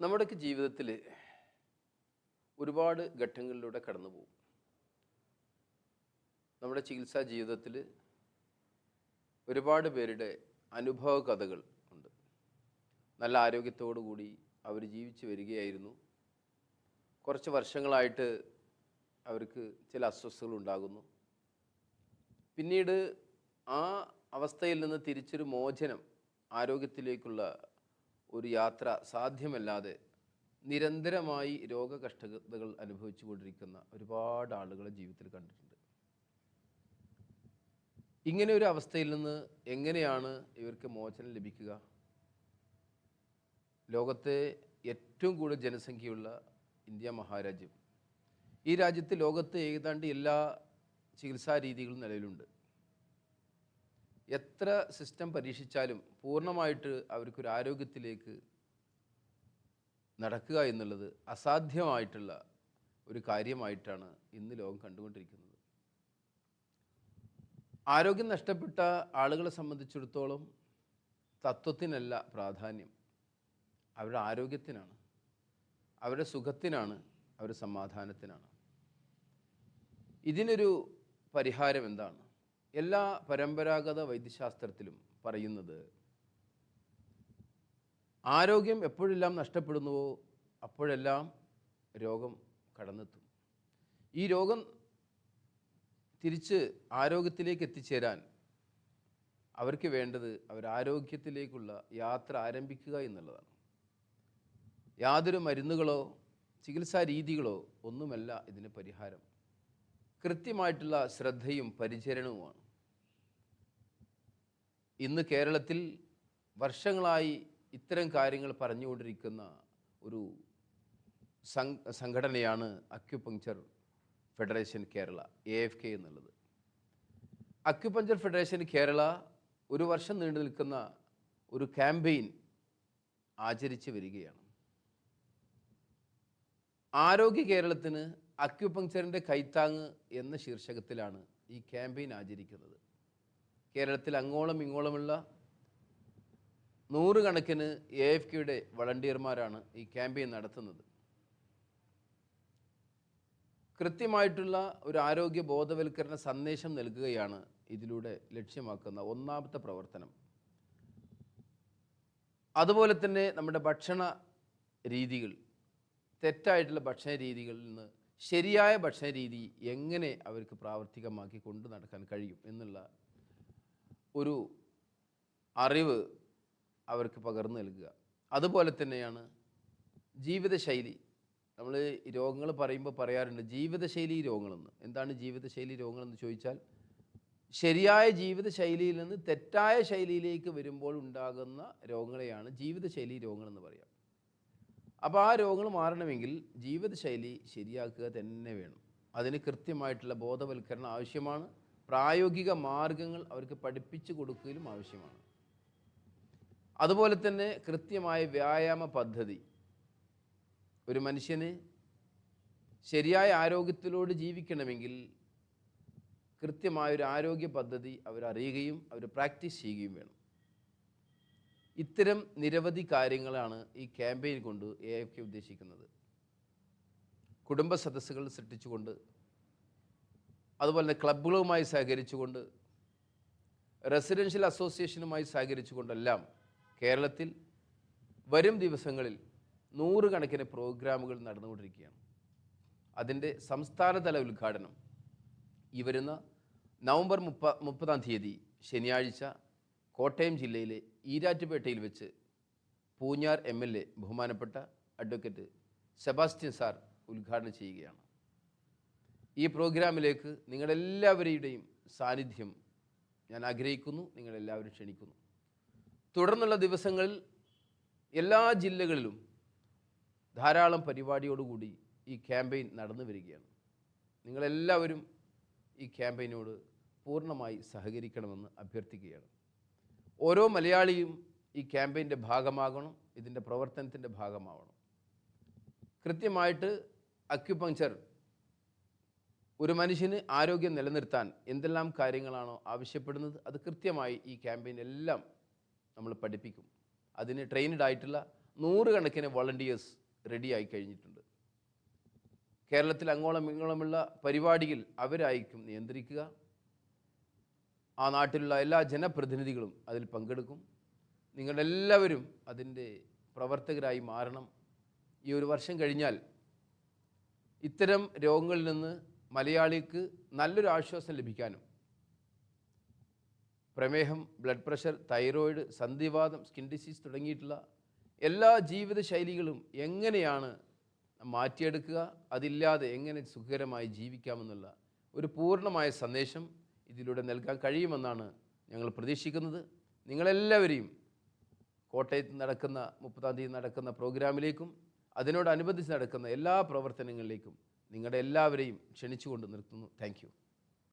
നമ്മുടെയൊക്കെ ജീവിതത്തിൽ ഒരുപാട് ഘട്ടങ്ങളിലൂടെ കടന്നു പോകും. നമ്മുടെ ചികിത്സാ ജീവിതത്തിൽ ഒരുപാട് പേരുടെ അനുഭവ കഥകൾ ഉണ്ട്. നല്ല ആരോഗ്യത്തോടു കൂടി അവർ ജീവിച്ചു വരികയായിരുന്നു. കുറച്ച് വർഷങ്ങളായിട്ട് അവർക്ക് ചില അസ്വസ്ഥകൾ ഉണ്ടാകുന്നു. പിന്നീട് ആ അവസ്ഥയിൽ നിന്ന് തിരിച്ചൊരു മോചനം ആരോഗ്യത്തിലേക്കുള്ള ഒരു യാത്ര സാധ്യമല്ലാതെ നിരന്തരമായി രോഗകഷ്ടതകൾ അനുഭവിച്ചു കൊണ്ടിരിക്കുന്ന ഒരുപാട് ആളുകളെ ജീവിതത്തിൽ കണ്ടിട്ടുണ്ട്. ഇങ്ങനെ ഒരു അവസ്ഥയിൽ നിന്ന് എങ്ങനെയാണ് ഇവർക്ക് മോചനം ലഭിക്കുക? ലോകത്തെ ഏറ്റവും കൂടുതൽ ജനസംഖ്യയുള്ള ഇന്ത്യ മഹാരാജ്യം. ഈ രാജ്യത്ത് ലോകത്ത് ഏതാണ്ട് എല്ലാ ചികിത്സാ രീതികളും നിലവിലുണ്ട്. എത്ര സിസ്റ്റം പരീക്ഷിച്ചാലും പൂർണമായിട്ട് അവർക്കൊരു ആരോഗ്യത്തിലേക്ക് നടക്കുക എന്നുള്ളത് അസാധ്യമായിട്ടുള്ള ഒരു കാര്യമായിട്ടാണ് ഇന്ന് ലോകം കണ്ടുകൊണ്ടിരിക്കുന്നത്. ആരോഗ്യം നഷ്ടപ്പെട്ട ആളുകളെ സംബന്ധിച്ചിടത്തോളം തത്വത്തിനല്ല പ്രാധാന്യം. അവരുടെ ആരോഗ്യത്തിനാണ്. അവരുടെ സുഖത്തിനാണ് അവരുടെ സമാധാനത്തിനാണ്. ഇതിനൊരു പരിഹാരം എന്താണ്? എല്ലാ പരമ്പരാഗത വൈദ്യശാസ്ത്രത്തിലും പറയുന്നത് ആരോഗ്യം എപ്പോഴെല്ലാം നഷ്ടപ്പെടുന്നുവോ അപ്പോഴെല്ലാം രോഗം കടന്നെത്തും. ഈ രോഗം തിരിച്ച് ആരോഗ്യത്തിലേക്ക് എത്തിച്ചേരാൻ അവർക്ക് വേണ്ടത് അവർ ആരോഗ്യത്തിലേക്കുള്ള യാത്ര ആരംഭിക്കുക എന്നുള്ളതാണ്. യാതൊരു മരുന്നുകളോ ചികിത്സാ രീതികളോ ഒന്നുമല്ല ഇതിന് പരിഹാരം. കൃത്യമായിട്ടുള്ള ശ്രദ്ധയും പരിചരണവുമാണ്. ഇന്ന് കേരളത്തിൽ വർഷങ്ങളായി ഇത്തരം കാര്യങ്ങൾ പറഞ്ഞുകൊണ്ടിരിക്കുന്ന ഒരു സംഘടനയാണ് acupuncture federation Kerala A F K എന്നുള്ളത്. അക്യുപഞ്ചർ ഫെഡറേഷൻ കേരള ഒരു വർഷം നീണ്ടു നിൽക്കുന്ന ഒരു ക്യാമ്പയിൻ ആചരിച്ചു വരികയാണ്. ആരോഗ്യ കേരളത്തിന് അക്യുപങ്ചറിന്റെ കൈത്താങ് എന്ന ശീർഷകത്തിലാണ് ഈ ക്യാമ്പയിൻ ആചരിക്കുന്നത്. കേരളത്തിൽ അങ്ങോളം ഇങ്ങോളമുള്ള നൂറുകണക്കിന് എ എഫ് കെയുടെ വളണ്ടിയർമാരാണ് ഈ ക്യാമ്പയിൻ നടത്തുന്നത്. കൃത്യമായിട്ടുള്ള ഒരു ആരോഗ്യ ബോധവൽക്കരണ സന്ദേശം നൽകുകയാണ് ഇതിലൂടെ ലക്ഷ്യമാക്കുന്ന ഒന്നാമത്തെ പ്രവർത്തനം. അതുപോലെ തന്നെ നമ്മുടെ ഭക്ഷണ രീതികൾ തെറ്റായിട്ടുള്ള ഭക്ഷണ രീതികളിൽ നിന്ന് ശരിയായ ഭക്ഷണരീതി എങ്ങനെ അവർക്ക് പ്രാവർത്തികമാക്കി കൊണ്ടു നടക്കാൻ കഴിയും എന്നുള്ള ഒരു അറിവ് അവർക്ക് പകർന്നു നൽകുക. അതുപോലെ തന്നെയാണ് ജീവിതശൈലി. നമ്മൾ രോഗങ്ങൾ പറയുമ്പോൾ പറയാറുണ്ട് ജീവിതശൈലി രോഗങ്ങളെന്ന്. എന്താണ് ജീവിതശൈലി രോഗങ്ങളെന്ന് ചോദിച്ചാൽ ശരിയായ ജീവിതശൈലിയിൽ നിന്ന് തെറ്റായ ശൈലിയിലേക്ക് വരുമ്പോൾ ഉണ്ടാകുന്ന രോഗങ്ങളെയാണ് ജീവിതശൈലി രോഗങ്ങളെന്ന് പറയാം. അപ്പോൾ ആ രോഗങ്ങൾ മാറണമെങ്കിൽ ജീവിതശൈലി ശരിയാക്കുക തന്നെ വേണം. അതിന് കൃത്യമായിട്ടുള്ള ബോധവൽക്കരണം ആവശ്യമാണ്. പ്രായോഗിക മാർഗങ്ങൾ അവർക്ക് പഠിപ്പിച്ചു കൊടുക്കലും ആവശ്യമാണ്. അതുപോലെ തന്നെ കൃത്യമായ വ്യായാമ പദ്ധതി. ഒരു മനുഷ്യന് ശരിയായ ആരോഗ്യത്തിലോട് ജീവിക്കണമെങ്കിൽ കൃത്യമായൊരു ആരോഗ്യ പദ്ധതി അവരറിയുകയും അവർ പ്രാക്ടീസ് ചെയ്യുകയും വേണം. ഇത്തരം നിരവധി കാര്യങ്ങളാണ് ഈ ക്യാമ്പയിൻ കൊണ്ട് എ എഫ് കെ ഉദ്ദേശിക്കുന്നത്. കുടുംബ സദസ്സുകൾ സൃഷ്ടിച്ചുകൊണ്ട് അതുപോലെ തന്നെ ക്ലബ്ബുകളുമായി സഹകരിച്ചുകൊണ്ട് റെസിഡൻഷ്യൽ അസോസിയേഷനുമായി സഹകരിച്ചുകൊണ്ടെല്ലാം കേരളത്തിൽ വരും ദിവസങ്ങളിൽ നൂറുകണക്കിന് പ്രോഗ്രാമുകൾ നടന്നുകൊണ്ടിരിക്കുകയാണ്. അതിന്റെ സംസ്ഥാനതല ഉദ്ഘാടനം ഈ വരുന്ന നവംബർ മുപ്പ മുപ്പതാം തീയതി ശനിയാഴ്ച കോട്ടയം ജില്ലയിലെ ഈരാറ്റുപേട്ടയിൽ വെച്ച് പൂഞ്ഞാർ എം എൽ എ ബഹുമാനപ്പെട്ട അഡ്വക്കേറ്റ് സെബാസ്റ്റ്യൻ സാർ ഉദ്ഘാടനം ചെയ്യുകയാണ്. ഈ പ്രോഗ്രാമിലേക്ക് നിങ്ങളെല്ലാവരുടെയും സാന്നിധ്യം ഞാൻ ആഗ്രഹിക്കുന്നു നിങ്ങളെല്ലാവരും ക്ഷണിക്കുന്നു. തുടർന്നുള്ള ദിവസങ്ങളിൽ എല്ലാ ജില്ലകളിലും ധാരാളം പരിപാടിയോടുകൂടി ഈ ക്യാമ്പയിൻ നടന്നു വരികയാണ്. നിങ്ങളെല്ലാവരും ഈ ക്യാമ്പയിനോട് പൂർണമായി സഹകരിക്കണമെന്ന് അഭ്യർത്ഥിക്കുകയാണ്. ഓരോ മലയാളിയും ഈ ക്യാമ്പയിന്റെ ഭാഗമാകണം ഇതിന്റെ പ്രവർത്തനത്തിന്റെ ഭാഗമാവണം. കൃത്യമായിട്ട് അക്യുപങ്ചർ ഒരു മനുഷ്യന് ആരോഗ്യം നിലനിർത്താൻ എന്തെല്ലാം കാര്യങ്ങളാണോ ആവശ്യപ്പെടുന്നത് അത് കൃത്യമായി ഈ ക്യാമ്പയിൻ എല്ലാം നമ്മൾ പഠിപ്പിക്കും. അതിന് ട്രെയിൻഡ് ആയിട്ടുള്ള നൂറുകണക്കിന് വളണ്ടിയേഴ്സ് റെഡിയായി കഴിഞ്ഞിട്ടുണ്ട്. കേരളത്തിൽ അങ്ങോളം ഇങ്ങോളമുള്ള പരിപാടിയിൽ അവരായിരിക്കും നിയന്ത്രിക്കുക. ആ നാട്ടിലുള്ള എല്ലാ ജനപ്രതിനിധികളും അതിൽ പങ്കെടുക്കും. നിങ്ങളെല്ലാവരും അതിന്റെ പ്രവർത്തകരായി മാറണം. ഈ ഒരു വർഷം കഴിഞ്ഞാൽ ഇത്തരം രോഗങ്ങളിൽ നിന്ന് മലയാളിക്ക് നല്ലൊരു ആശ്വാസം ലഭിക്കാനും പ്രമേഹം ബ്ലഡ് പ്രഷർ തൈറോയിഡ് സന്ധിവാദം സ്കിൻ ഡിസീസ് തുടങ്ങിയിട്ടുള്ള എല്ലാ ജീവിതശൈലികളും എങ്ങനെയാണ് മാറ്റിയെടുക്കുക? അതില്ലാതെ എങ്ങനെ സുഖകരമായി ജീവിക്കാമെന്നുള്ള ഒരു പൂർണമായ സന്ദേശം ഇതിലൂടെ നൽകാൻ കഴിയുമെന്നാണ് ഞങ്ങൾ പ്രതീക്ഷിക്കുന്നത്. നിങ്ങളെല്ലാവരെയും കോട്ടയത്ത് നടക്കുന്ന മുപ്പതാം തീയതി നടക്കുന്ന പ്രോഗ്രാമിലേക്കും അതിനോടനുബന്ധിച്ച് നടക്കുന്ന എല്ലാ പ്രവർത്തനങ്ങളിലേക്കും നിങ്ങളുടെ എല്ലാവരെയും ക്ഷണിച്ചുകൊണ്ട് നിർത്തുന്നു. താങ്ക്